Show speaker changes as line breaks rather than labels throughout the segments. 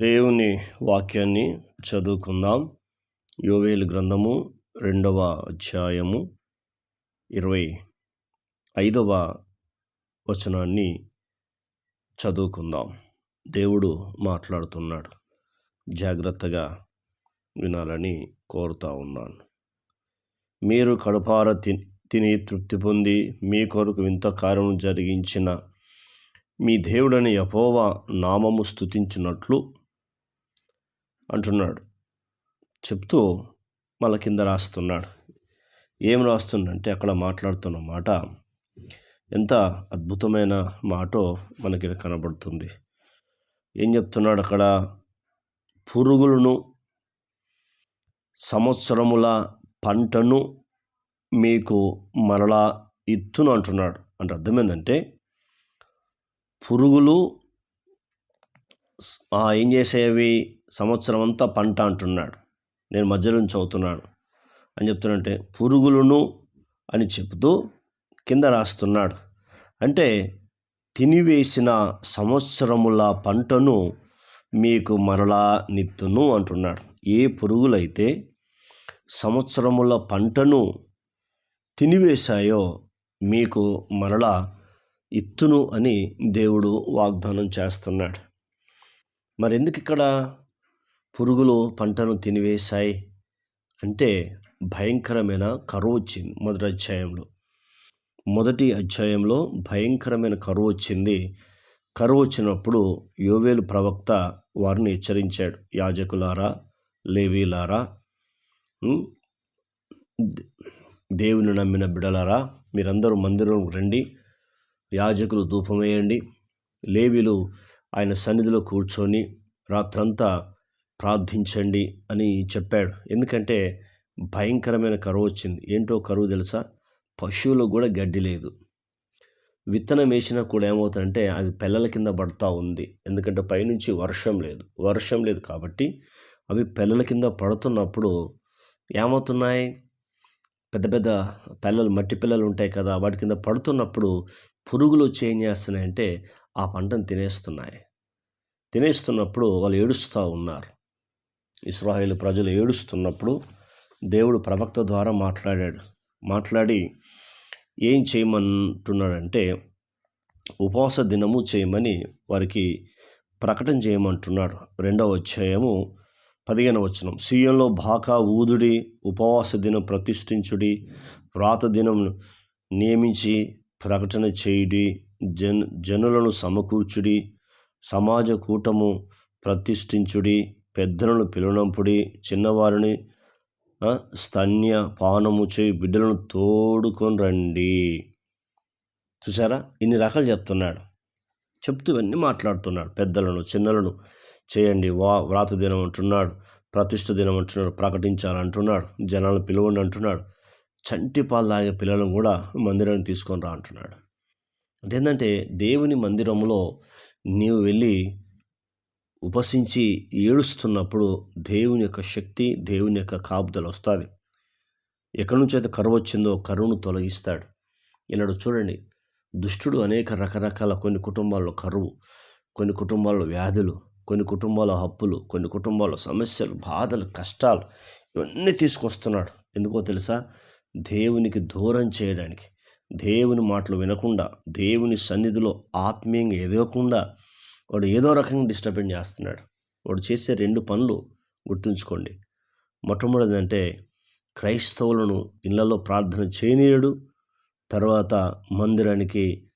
దేవుని వాక్యాన్ని చదువుకుందాం. యోవేలు గ్రంథము రెండవ అధ్యాయము ఇరవై ఐదవ వచనాన్ని చదువుకుందాం. దేవుడు మాట్లాడుతున్నాడు. జాగ్రత్తగా వినాలని కోరుతా ఉన్నాను. మీరు కడుపార తి- తిని తృప్తి పొంది మీ కొరకు వింత కార్యము జరిగించిన మీ దేవుడని యహోవా నామము స్తుతించినట్లు అంటున్నాడు. చెప్తూ మళ్ళ కింద రాస్తున్నాడు. ఏం రాస్తుందంటే అక్కడ మాట్లాడుతున్న మాట ఎంత అద్భుతమైన మాటో మనకి ఇక్కడ కనబడుతుంది. ఏం చెప్తున్నాడు అక్కడ? పురుగులను సంవత్సరముల పంటను మీకు మరలా ఇత్తును అంటున్నాడు. అంటే అర్థమైందంటే పురుగులు ఏం చేసేవి? సంవత్సరం అంతా పంట అంటున్నాడు. నేను మధ్యలో నుంచి చదువుతున్నాను. అని చెప్తున్నంటే పురుగులను అని చెబుతూ కింద రాస్తున్నాడు. అంటే తినివేసిన సంవత్సరముల పంటను మీకు మరలా నిత్తును అంటున్నాడు. ఏ పురుగులైతే సంవత్సరముల పంటను తినివేశాయో మీకు మరలా ఇత్తును అని దేవుడు వాగ్దానం చేస్తున్నాడు. మరి ఎందుకు ఇక్కడ పురుగులు పంటను తినివేశాయి అంటే భయంకరమైన కరువు వచ్చింది మొదటి అధ్యాయంలో. మొదటి అధ్యాయంలో భయంకరమైన కరువు వచ్చింది కరువు వచ్చినప్పుడు యోవేలు ప్రవక్త వారిని హెచ్చరించాడు. యాజకులారా లేవీలారా దేవుని నమ్మిన బిడలారా మీరందరూ మందిరం రండి యాజకులు ధూపం వేయండి లేవీలు ఆయన సన్నిధిలో కూర్చొని రాత్రంతా ప్రార్థించండి అని చెప్పాడు. ఎందుకంటే భయంకరమైన కరువు వచ్చింది. ఏంటో కరువు తెలుసా? పశువులకు కూడా గడ్డి లేదు. విత్తనం వేసినా కూడా ఏమవుతుందంటే అది పిల్లల కింద పడతా ఉంది. ఎందుకంటే పైనుంచి వర్షం లేదు. వర్షం లేదు కాబట్టి అవి పిల్లల కింద పడుతున్నప్పుడు ఏమవుతున్నాయి? పెద్ద పెద్ద పిల్లలు మట్టి పిల్లలు ఉంటాయి కదా వాటి కింద పడుతున్నప్పుడు పురుగులు వచ్చి ఏం చేస్తున్నాయంటే ఆ పంటను తినేస్తున్నాయి. తినేస్తున్నప్పుడు వాళ్ళు ఏడుస్తూ ఉన్నారు. ఇస్రాయేల్ ప్రజలు ఏడుస్తున్నప్పుడు దేవుడు ప్రవక్త ద్వారా మాట్లాడాడు. మాట్లాడి ఏం చేయమంటున్నాడంటే ఉపవాస దినము చేయమని వారికి ప్రకటన చేయమంటున్నాడు. రెండవ అధ్యాయము పదిహేను వచనం. సీఎంలో బాకా ఊదుడి ఉపవాస దినం ప్రతిష్ఠించుడి వ్రాత దినం నియమించి ప్రకటన చేయుడి జన్ జనులను సమకూర్చుడి సమాజ కూటము ప్రతిష్ఠించుడి పెద్దలను పిలువనంపుడి చిన్నవారిని స్తన్య పానము చేయి బిడ్డలను తోడుకొని రండి. చూసారా ఇన్ని రకాలు చెప్తున్నాడు. చెప్తూ ఇవన్నీ మాట్లాడుతున్నాడు పెద్దలను చిన్నలను. చేయండి వా వ్రాత దినం అంటున్నాడు ప్రతిష్ట దినం అంటున్నాడు ప్రకటించాలంటున్నాడు జనాలను పిలవండి అంటున్నాడు. చంటి పాలు తాగే పిల్లలను కూడా మందిరాన్ని తీసుకొని రా అంటున్నాడు. అంటే ఏంటంటే దేవుని మందిరంలో నీవు వెళ్ళి ఉపసించి ఏడుస్తున్నప్పుడు దేవుని యొక్క శక్తి దేవుని యొక్క కాపుదలు వస్తుంది. ఎక్కడి నుంచి అయితే కరువు వచ్చిందో కరువును తొలగిస్తాడు. ఈనాడు చూడండి దుష్టుడు అనేక రకరకాల కొన్ని కుటుంబాల్లో కరువు కొన్ని కుటుంబాల్లో వ్యాధులు కొన్ని కుటుంబాల హప్పులు కొన్ని కుటుంబాల్లో సమస్యలు బాధలు కష్టాలు ఇవన్నీ తీసుకొస్తున్నాడు. ఎందుకో తెలుసా? దేవునికి దూరం చేయడానికి. దేవుని మాటలు వినకుండా దేవుని సన్నిధిలో ఆత్మీయంగా ఎదగకుండా వాడు ఏదో రకంగా డిస్టర్బెన్స్ చేస్తున్నాడు. వాడు చేసే రెండు పనులు గుర్తుంచుకోండి. మొట్టమొదటిది అంటే క్రైస్తవులను ఇళ్ళలో ప్రార్థన చేయనీయడు. తర్వాత మందిరానికి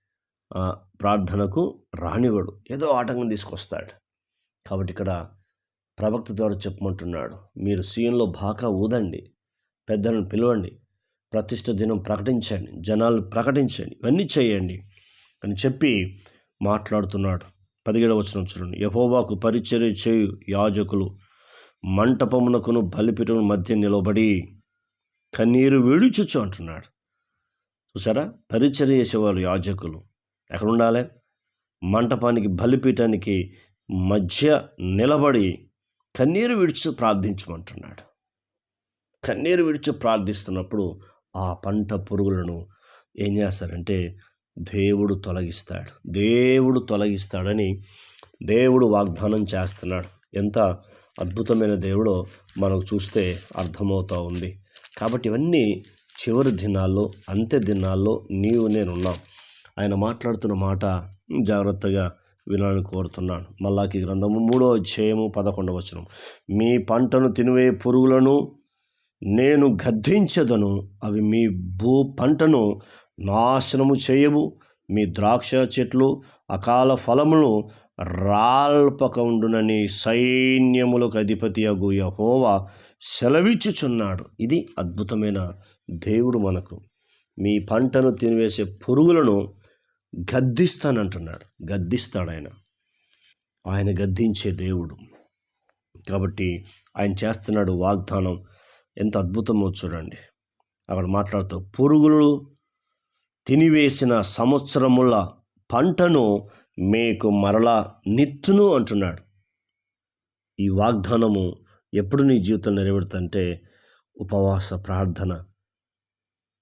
ప్రార్థనకు రానివ్వడు. ఏదో ఆటంకం తీసుకొస్తాడు. కాబట్టి ఇక్కడ ప్రవక్త ద్వారా చెప్పమంటున్నాడు. మీరు సీఎంలో బాగా ఊదండి. పెద్దలను పిలవండి. ప్రతిష్ట దినం ప్రకటించండి. జనాలు ప్రకటించండి. ఇవన్నీ చేయండి అని చెప్పి మాట్లాడుతున్నాడు. పదిహేడవ వచనం చూడండి యహోవాకు పరిచర్య చేయు యాజకులు మంటపమునకును బలిపీఠం మధ్య నిలబడి కన్నీరు విడుచుచ్చు అంటున్నాడు. చూసారా? పరిచర్య చేసేవారు యాజకులు. ఎక్కడ ఉండాలి మంటపానికి బలిపీఠానికి మధ్య నిలబడి కన్నీరు విడిచి ప్రార్థించమంటున్నాడు. కన్నీరు విడిచి ప్రార్థిస్తున్నప్పుడు ఆ పంట పురుగులను ఏం చేస్తారంటే దేవుడు తొలగిస్తాడు. దేవుడు తొలగిస్తాడని దేవుడు వాగ్దానం చేస్తున్నాడు. ఎంత అద్భుతమైన దేవుడో మనకు చూస్తే అర్థమవుతూ ఉంది. కాబట్టి ఇవన్నీ చివరి దినాల్లో అంత్య దినాల్లో నీవు నేనున్నాం ఆయన మాట్లాడుతున్న మాట జాగ్రత్తగా వినాలని కోరుతున్నాను. మల్లాకి గ్రంథము మూడో అధ్యాయము పదకొండవచనం మీ పంటను తినివే పురుగులను నేను గద్దించదను అవి మీ భూ పంటను నాశనము చేయవు. మీ ద్రాక్ష చెట్లు అకాల ఫలములు రాల్పక ఉండునని సైన్యములకు అధిపతి అగు యహోవా సెలవిచ్చుచున్నాడు. ఇది అద్భుతమైన దేవుడు మనకు. మీ పంటను తినివేసే పురుగులను గద్దిస్తానంటున్నాడు. గద్దిస్తాడు ఆయన ఆయన గద్దించే దేవుడు. కాబట్టి ఆయన చేస్తున్నాడు వాగ్దానం. ఎంత అద్భుతమో చూడండి. అక్కడ మాట్లాడుతూ పురుగులు తినివేసిన సంవత్సరముల పంటను మీకు మరలా నిత్తును అంటున్నాడు. ఈ వాగ్దానము ఎప్పుడు నీ జీవితం నెరవేరుతుంటే ఉపవాస ప్రార్థన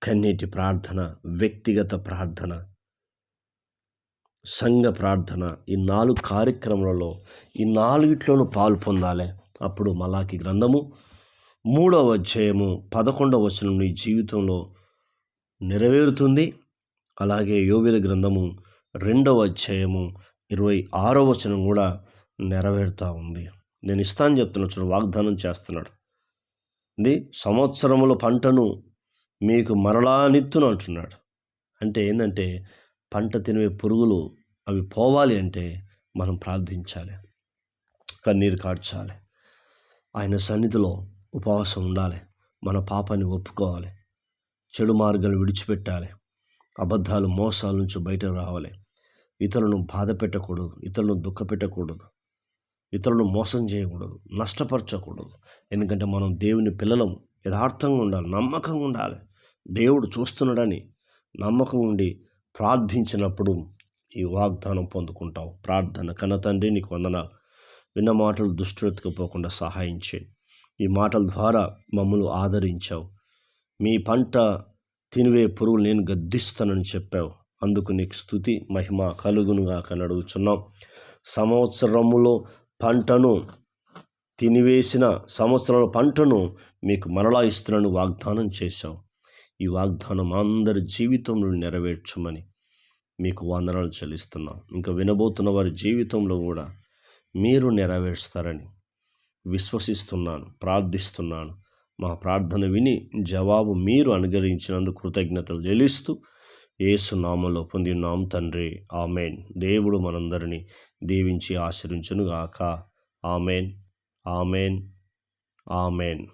కన్నీటి ప్రార్థన వ్యక్తిగత ప్రార్థన సంఘ ప్రార్థన ఈ నాలుగు కార్యక్రమాలలో ఈ నాలుగిట్లోనూ పాలు పొందాలి. అప్పుడు మలాకి గ్రంథము మూడవ అధ్యాయము పదకొండవ వచనం నీ జీవితంలో నెరవేరుతుంది. అలాగే యోగుల గ్రంథము రెండవ అధ్యాయము ఇరవై ఆరో వచనం కూడా నెరవేరుతూ ఉంది. నేను ఇస్తాను చెప్తున్నా చూడు వాగ్దానం చేస్తున్నాడు. ఇది సంవత్సరముల పంటను మీకు మరలా నిత్తును అంటున్నాడు. అంటే ఏంటంటే పంట తినే పురుగులు అవి పోవాలి అంటే మనం ప్రార్థించాలి. కన్నీరు కార్చాలి ఆయన సన్నిధిలో ఉపవాసం ఉండాలి. మన పాపాన్ని ఒప్పుకోవాలి. చెడు మార్గాలు విడిచిపెట్టాలి. అబద్ధాలు మోసాల నుంచి బయట రావాలి. ఇతరులను బాధ పెట్టకూడదు. ఇతరులను దుఃఖ పెట్టకూడదు. ఇతరులను మోసం చేయకూడదు. నష్టపరచకూడదు. ఎందుకంటే మనం దేవుని పిల్లలం. యథార్థంగా ఉండాలి. నమ్మకంగా ఉండాలి. దేవుడు చూస్తున్నాడని నమ్మకం ఉండి ప్రార్థించినప్పుడు ఈ వాగ్దానం పొందుకుంటావు. ప్రార్థన కన్న తండ్రి నీకు వందనాలు. విన్న మాటలు దుష్టెత్తుకుపోకుండా సహాయం చేయి. ఈ మాటల ద్వారా మమ్మల్ని ఆదరించావు. మీ పంట తినివే పురుగులు నేను గద్దిస్తానని చెప్పావు. అందుకు నీకు స్థుతి మహిమ కలుగునుగా కనడుగుచున్నాం సంవత్సరములో పంటను తినివేసిన సంవత్సరాల పంటను మీకు మరలా ఇస్తున్నాను వాగ్దానం చేశావు. ఈ వాగ్దానం అందరి జీవితంలో నెరవేర్చమని మీకు వందనాలు చెల్లిస్తున్నాం. ఇంకా వినబోతున్న వారి జీవితంలో కూడా మీరు నెరవేరుస్తారని విశ్వసిస్తున్నాను ప్రార్థిస్తున్నాను. మా ప్రార్థన విని జవాబు మీరు అనుగ్రహించినందుకు కృతజ్ఞతలు చెల్లిస్తూ ఏసు నామంలో పొందినాం తండ్రి. ఆమెన్. దేవుడు మనందరినీ దీవించి ఆశ్రయించునుగాక ఆమెన్. ఆమెన్. ఆమెన్.